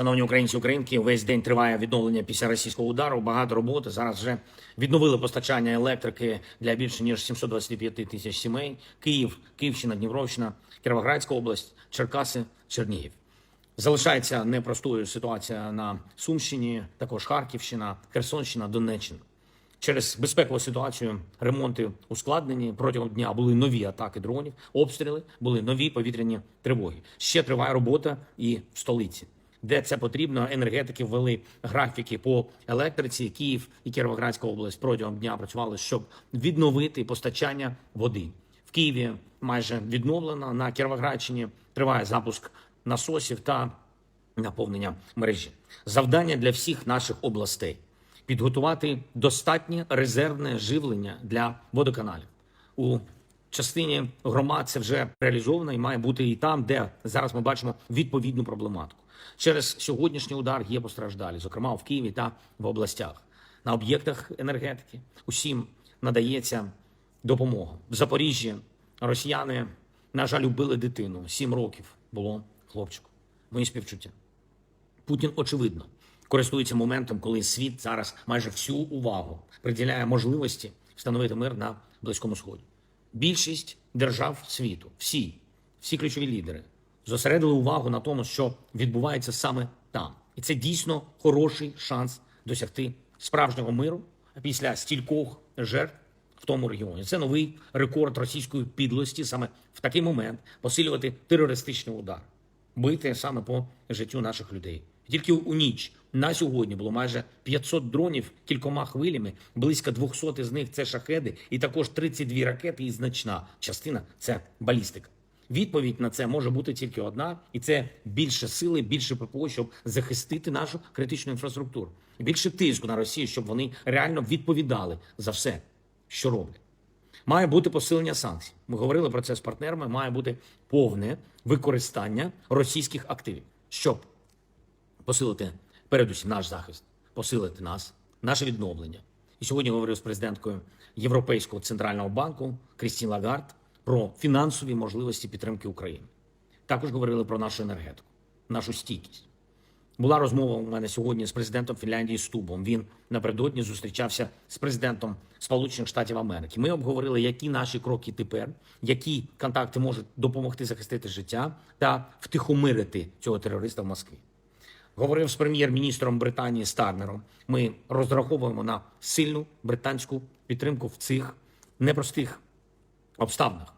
Шановні українці, українки, весь день триває відновлення після російського удару. Багато роботи. Зараз вже відновили постачання електрики для більше ніж 725 тисяч сімей. Київ, Київщина, Дніпровщина, Кіровоградська область, Черкаси, Чернігів. Залишається непростою ситуація на Сумщині, також Харківщина, Херсонщина, Донеччина. Через безпекову ситуацію ремонти ускладнені. Протягом дня були нові атаки дронів, обстріли, були нові повітряні тривоги. Ще триває робота і в столиці, де це потрібно. Енергетики ввели графіки по електриці. Київ і Кіровоградська область протягом дня працювали, щоб відновити постачання води. В Києві майже відновлено. На Кіровоградщині триває запуск насосів та наповнення мережі. Завдання для всіх наших областей підготувати достатнє резервне живлення для водоканалів. У частині громад це вже реалізовано і має бути і там, де зараз ми бачимо відповідну проблематику. Через сьогоднішній удар є постраждалі, зокрема в Києві та в областях. На об'єктах енергетики усім надається допомога. В Запоріжжі росіяни, на жаль, убили дитину. Сім років було хлопчику. Мої співчуття. Путін очевидно користується моментом, коли світ зараз майже всю увагу приділяє можливості встановити мир на близькому сході. Більшість держав світу, всі, всі ключові лідери, зосередили увагу на тому, що відбувається саме там, і це дійсно хороший шанс досягти справжнього миру після стількох жертв в тому регіоні. Це новий рекорд російської підлості саме в такий момент посилювати терористичний удар, бити саме по життю наших людей. Тільки у ніч на сьогодні було майже 500 дронів кількома хвилями. Близько 200 з них це шахеди, і також 32 ракети. І значна частина це балістика. Відповідь на це може бути тільки одна, і це більше сили, більше ППО, щоб захистити нашу критичну інфраструктуру, більше тиску на Росію, щоб вони реально відповідали за все, що роблять. Має бути посилення санкцій. Ми говорили про це з партнерами. Має бути повне використання російських активів, щоб посилити передусім наш захист, посилити нас, наше відновлення. І сьогодні говорив з президенткою Європейського центрального банку Крістін Лагард про фінансові можливості підтримки України. Також говорили про нашу енергетику, нашу стійкість. Була розмова у мене сьогодні з президентом Фінляндії Стубом. Він напередодні зустрічався з президентом Сполучених Штатів Америки. Ми обговорили, які наші кроки тепер, які контакти можуть допомогти захистити життя та втихомирити цього терориста в Москві. Говорив з прем'єр-міністром Британії Стармером. Ми розраховуємо на сильну британську підтримку в цих непростих обставинах.